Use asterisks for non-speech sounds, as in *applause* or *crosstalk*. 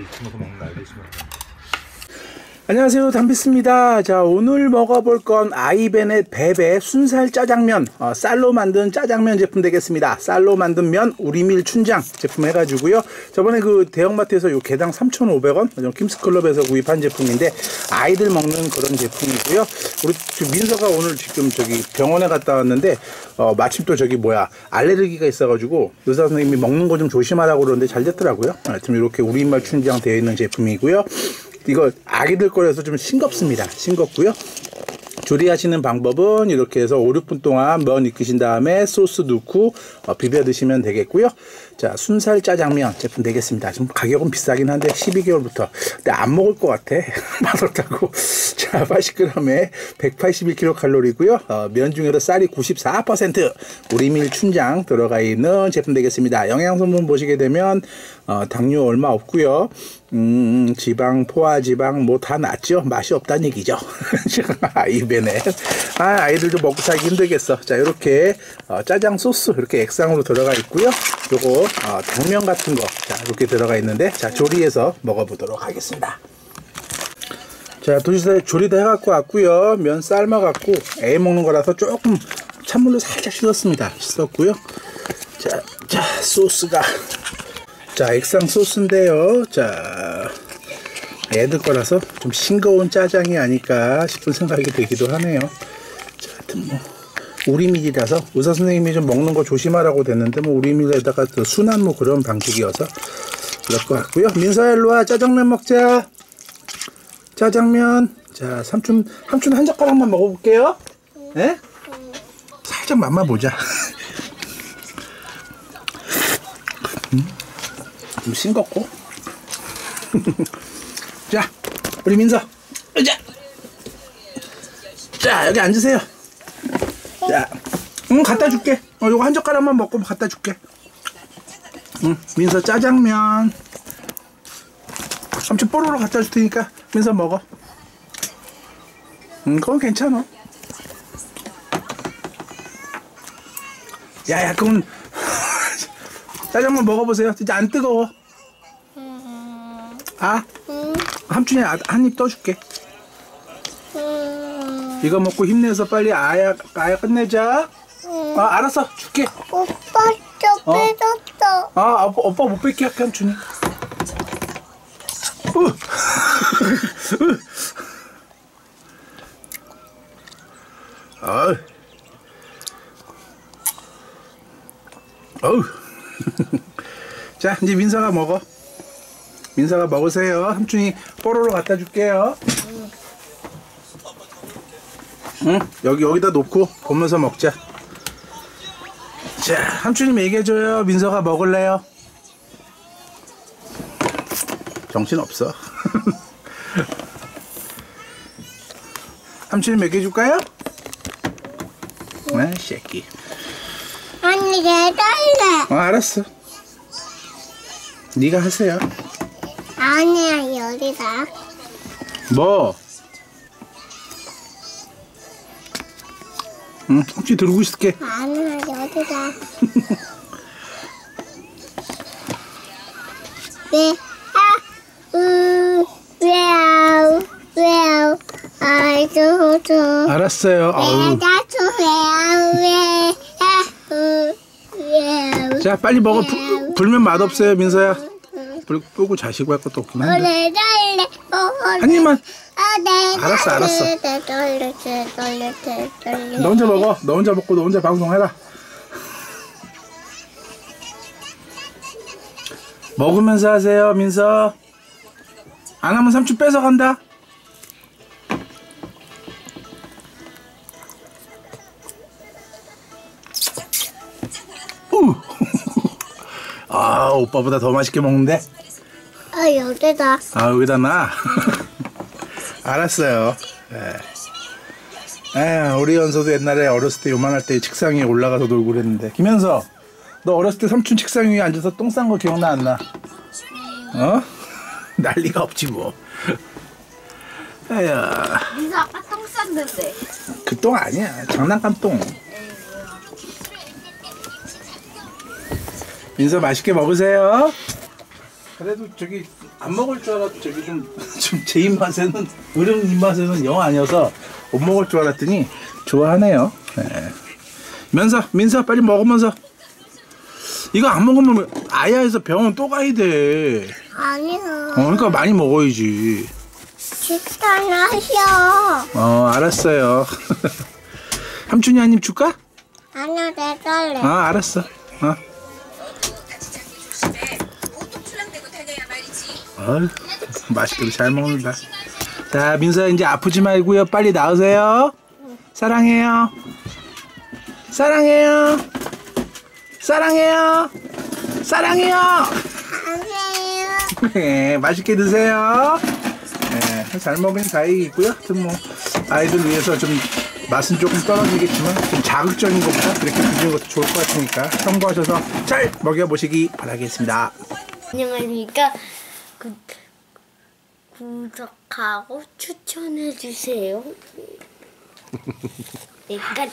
이쯤에 안녕하세요. 담비스입니다. 자 오늘 먹어볼 건 아이벤의 베베 순살 짜장면. 어, 쌀로 만든 짜장면 제품 되겠습니다. 쌀로 만든 면 우리밀 춘장 제품 해가지고요. 저번에 그 대형마트에서 요 개당 3,500원 킴스클럽에서 구입한 제품인데 아이들 먹는 그런 제품이고요. 우리 민서가 오늘 지금 저기 병원에 갔다 왔는데 어, 마침 또 저기 뭐야 알레르기가 있어가지고 의사 선생님이 먹는 거 좀 조심하라고 그러는데 잘 됐더라고요. 하여튼 이렇게 우리말 춘장 되어 있는 제품이고요 이거 아기들 거라서 좀 싱겁습니다. 싱겁고요. 조리하시는 방법은 이렇게 해서 5, 6분 동안 면 익히신 다음에 소스 넣고 어, 비벼 드시면 되겠고요. 자, 순살 짜장면 제품 되겠습니다. 지금 가격은 비싸긴 한데 12개월부터. 근데 안 먹을 것 같아. *laughs* 맛없다고. *laughs* 자, 80g에 181kcal이고요. 어, 면 중에서 쌀이 94% 우리밀 춘장 들어가 있는 제품 되겠습니다. 영양성분 보시게 되면 어, 당뇨 얼마 없고요. 음, 지방, 포화 지방 뭐다 낫죠. 맛이 없다는 얘기죠. *laughs* 아이베네. 아, 아이들도 먹고 살기 힘들겠어. 자, 이렇게 어, 짜장 소스 이렇게 액상으로 들어가 있고요. 요거 어, 당면 같은 거 자, 이렇게 들어가 있는데 자, 조리해서 먹어보도록 하겠습니다. 자, 도시사 조리도 해갖고 왔고요. 면 삶아갖고 애 먹는 거라서 조금 찬물로 살짝 씻었습니다. 씻었고요. 자, 자, 소스가 자, 액상 소스인데요. 자, 애들 거라서 좀 싱거운 짜장이 아닐까 싶은 생각이 들기도 하네요. 자, 하여튼 뭐 우리밀이라서 의사 선생님이 좀 먹는 거 조심하라고 됐는데 뭐 우리밀에다가 또 순한 뭐 그런 방식이어서 그럴 것 같고요. 민서야 일로 와 짜장면 먹자. 짜장면. 자, 삼촌 삼촌 한 젓가락만 먹어볼게요. 예? 살짝 맛만 보자. *laughs* 음, 좀 싱겁고. *laughs* 자, 우리 민서. 자, 자 여기 앉으세요. 자, 응 갖다 줄게. 어, 요거 한 젓가락만 먹고 갖다 줄게. 응, 민서 짜장면. 삼촌 뽀로로 갖다 줄 테니까 민서 먹어. 응, 그건 괜찮아. 야 야, 그건 *laughs* 짜장면 먹어보세요. 진짜 안 뜨거워. 아, 삼촌이 한 입 떠줄게. 이거 먹고 힘내서 빨리 아야 아야 끝내자. 아 알았어 줄게. 오빠 저 어? 빼줬어. 아 오빠, 오빠 못 삼촌이. 으. 으. 아우. 어우. 자 이제 민서가 먹어. 민서가 먹으세요. 삼촌이 뽀로로 갖다 줄게요. 응, 여기 여기다 놓고 보면서 먹자. 자, 삼촌이 먹여줘요. 민서가 먹을래요? 정신 없어. *laughs* 삼촌이 먹여줄까요? 네, 새끼. 언니 내달래. 어, 알았어. 네가 하세요. 아니야 여기다. 뭐? 응, 혹시 들고 있을게. 아니야 여기다. 왜? *laughs* 아, 으, 왜요? 왜요? 아이고 저. 알았어요. 아유. 왜요? 왜? 아, 으, 왜요? 자, 빨리 먹어. 불, 불면 맛없어요, 민서야. 불 끄고 자시고 할 것도 없긴 어, 한데. 한 입만. 아, 네. 알았어, 알았어. 떨려, 떨려. 너 혼자 먹어. 너 혼자 먹고 너 혼자 방송해라. 먹으면서 하세요, 민서. 안 하면 삼촌 뺏어간다. 우. *laughs* 아, 오빠보다 더 맛있게 먹는데? 아, 여기다. 아, 여기다 놔. *laughs* 알았어요. 예. 에, 우리 연서도 옛날에 어렸을 때 요만할 때 책상 위에 올라가서 놀고 그랬는데. 김현서, 너 어렸을 때 삼촌 책상 위에 앉아서 똥 싼 거 기억나 안 나? 어? *laughs* 난리가 없지 뭐. 에휴, 민서 아까 똥 쌌는데 그 똥 아니야. 장난감 똥. 민서 맛있게 먹으세요. 그래도 저기 안 먹을 줄 알았 저기 좀 좀 *laughs* 제 입맛에는 어른 입맛에는 영 아니어서 못 먹을 줄 알았더니 좋아하네요. 예. 면서 민서 빨리 먹으면서 이거 안 먹으면 아야에서 병원 또 가야 돼. 아니야. 어, 그러니까 많이 먹어야지. 식사하셔. 어 알았어요. 삼촌이 한 입 줄까? 아니야, 내 딸래. 아 알았어. 어. 어휴, *laughs* 맛있게도 잘 먹는다. 자, 민서야 이제 아프지 말고요. 빨리 나으세요. 사랑해요. 사랑해요. 사랑해요. 사랑해요. 네, 맛있게 드세요. 네, 잘 먹으면 다행이고요. 하여튼 뭐 아이들 위해서 좀 맛은 조금 떨어지겠지만 좀 자극적인 것보다 그렇게 드시는 것도 좋을 것 같으니까 참고하셔서 잘 먹여보시기 바라겠습니다. 안녕하십니까. 구, 구독하고 추천해주세요. *laughs* 약간